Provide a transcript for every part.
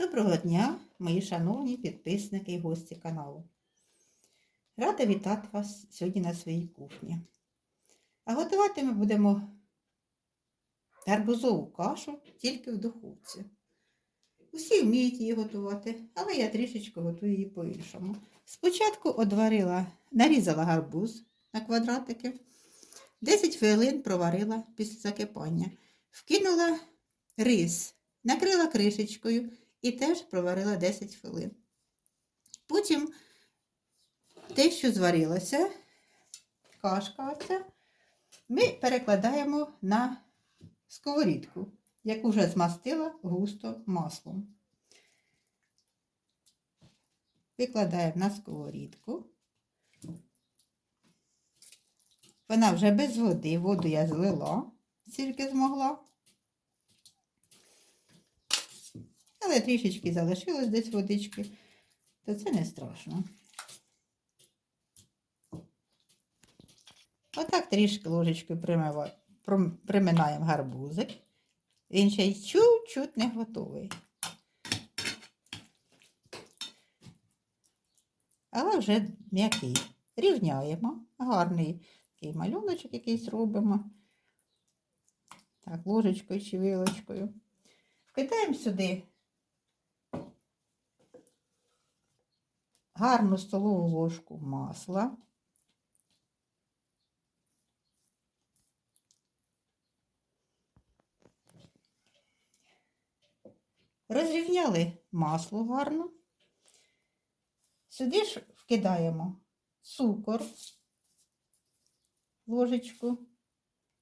Доброго дня, мої шановні підписники і гості каналу. Рада вітати вас сьогодні на своїй кухні. А готувати ми будемо гарбузову кашу тільки в духовці. Усі вміють її готувати, але я трішечки готую її по-іншому. Спочатку одварила, нарізала гарбуз на квадратики, 10 хвилин проварила після закипання, вкинула рис, накрила кришечкою і теж проварила 10 хвилин. Потім те, що зварилося, кашка оця, ми перекладаємо на сковорідку, яку вже змастила густо маслом. Викладаємо на сковорідку. Вона вже без води, воду я злила, скільки змогла. Але трішечки залишилось десь водички, то це не страшно. Отак трішки ложечкою приминаємо гарбузик. Він ще й чуть-чуть не готовий. Але вже м'який. Рівняємо. Гарний такий малюночок якийсь робимо. Так, ложечкою чи вилочкою. Вкидаємо сюди гарну столову ложку масла. Розрівняли масло гарно. Сюди ж вкидаємо цукор, ложечку,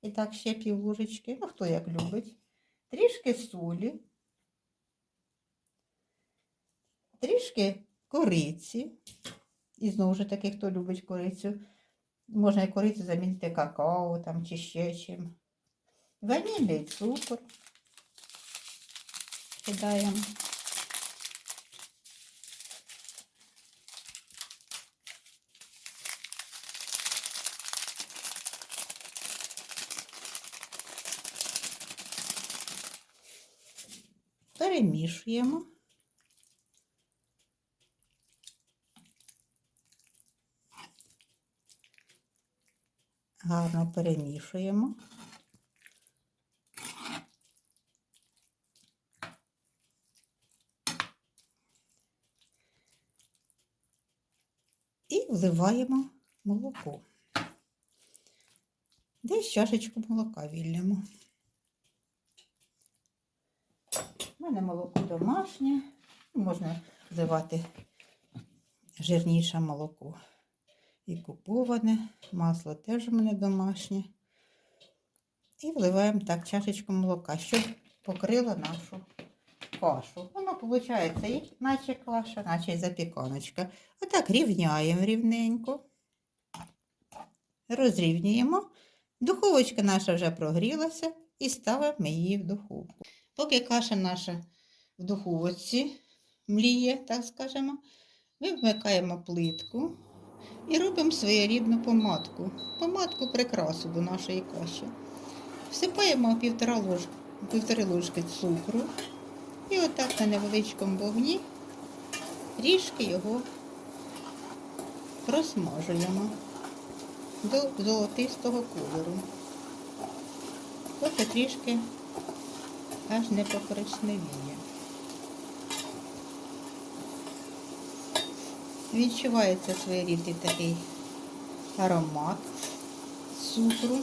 і так ще пів ложечки, ну хто як любить, трішки солі, трішки кориці. І знову ж таки, хто любить корицю, можна і корицю замінити какао там чи ще чим. Ванільний цукор кидаємо. Перемішуємо. Гарно перемішуємо. І вливаємо молоко. Десь чашечку молока вільнемо. У мене молоко домашнє, можна вливати жирніше молоко і куповане, масло теж у мене домашнє. І вливаємо так чашечку молока, щоб покрило нашу кашу. Воно виходить, і наче каша, наче й запіканочка. Отак рівняємо рівненько. Розрівнюємо. Духовочка наша вже прогрілася і ставимо її в духовку. Поки каша наша в духовці мліє, так скажемо, ми вмикаємо плитку і робимо своєрідну помадку. Помадку прикрасу до нашої каші. Всипаємо півтора ложки, півтори ложки цукру і отак на невеличкому вогні трішки його просмажуємо до золотистого кольору. Поки трішки аж не покоричневіє. Відчувається своєрідний такий аромат цукру.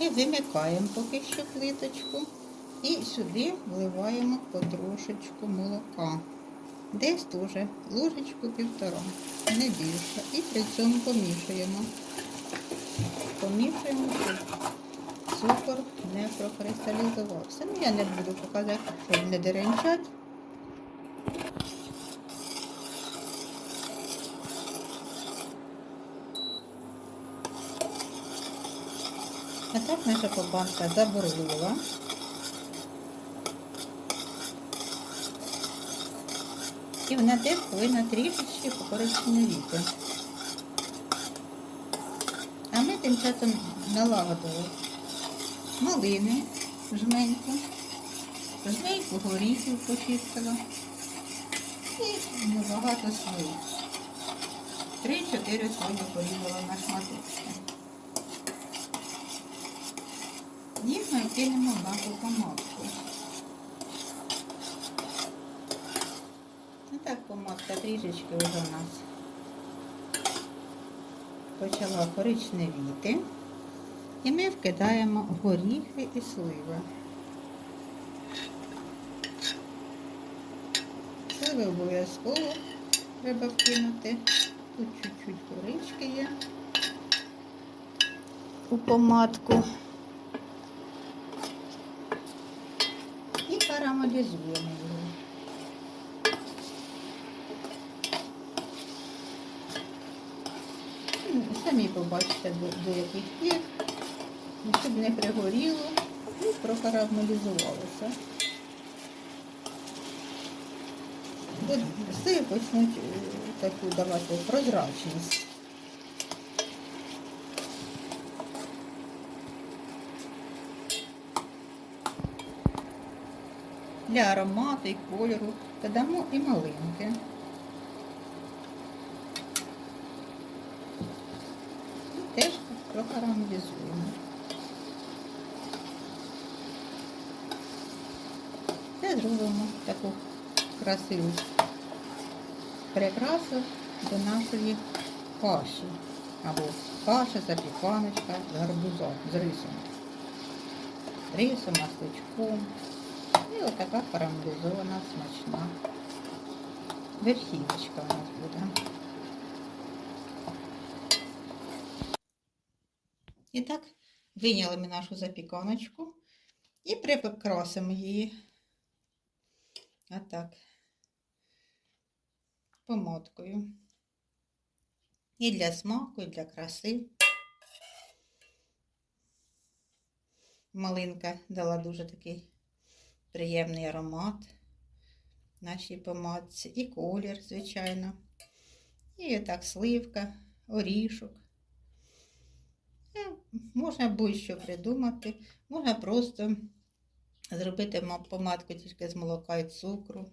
І вимикаємо поки що плиточку. І сюди вливаємо потрошечку молока. Десь теж ложечку півтора, не більше. І при цьому помішуємо. Помішуємо, щоб цукор не прокристалізувався. Ну, я не буду показати, щоб не деренчать. А так наша кобанка заборлила. І вона теж повинна трішечки покоричневіти. А ми тим часом налагодили малини жменьку, Жменьку горіхів почистила. І небагато слив. Три-чотири сливи порізала на шматочки. Їх ми в нашу помадку. Ну так помадка трішечки вже у нас почала коричневіти. І ми вкидаємо горіхи і сливи. Сливи обов'язково треба вкинути. Тут чуть-чуть корички є у помадку. І його. Ну, Самі побачите, до, яких є, щоб не пригоріло і прокарамелізувалося. От все почнуть е, таку давати прозрачність. Для аромату і кольору додамо і малинки. І теж прокарамелізуємо. Це зробимо таку красиву прикрасу до нашої каші. Або каша, запіканочка з гарбузом, з рисом. Рисом, масличком. І отака карамелізована смачна верхівочка у нас буде. І так, виняли нашу запіканочку і прикрасимо її. Отак. Помадкою. І для смаку, і для краси. Малинка дала дуже такий приємний аромат нашій помадці. І колір, звичайно. І отак сливка, орішок. Е, Можна будь-що придумати. Можна просто зробити помадку тільки з молока і цукру.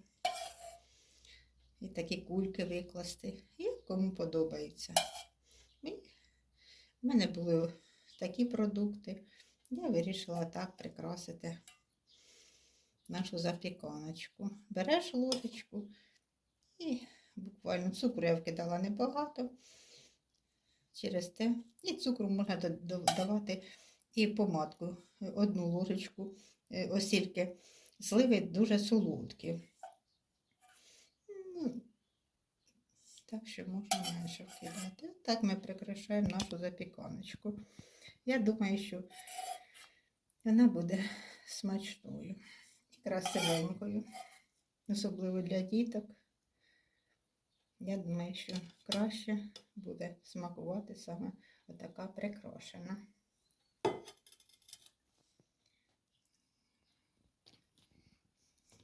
І такі кульки викласти. І кому подобається. В мене були такі продукти. Я вирішила так прикрасити нашу запіканочку. Береш ложечку і буквально цукру я вкидала небагато через те. І цукру можна до- до- додавати і помадку. Одну ложечку, е, оскільки сливи дуже солодкі. Ну, Так що можна менше вкидати. Так ми прикрашаємо нашу запіканочку. Я думаю, що вона буде смачною красивенькою. Особливо для діток. Я думаю, що краще буде смакувати саме отака прикрашена.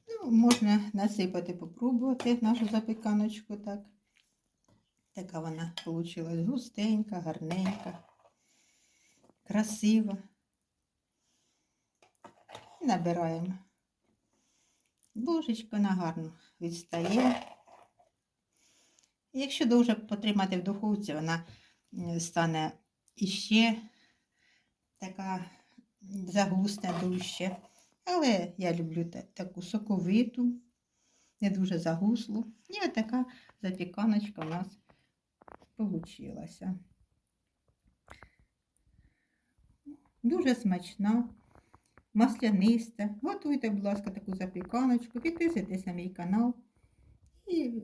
Ну, можна насипати, попробувати нашу запіканочку так. Така вона вийшла густенька, гарненька, красива. Набираємо. Ложечка на гарно відстає. Якщо довше потримати в духовці, вона стане іще така загусне дужче. Але я люблю таку соковиту, не дуже загуслу. І отака запіканочка у нас получилася. Дуже смачна, масляниста. Готуйте, будь ласка, таку запіканочку, підписуйтесь на мій канал і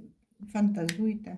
фантазуйте.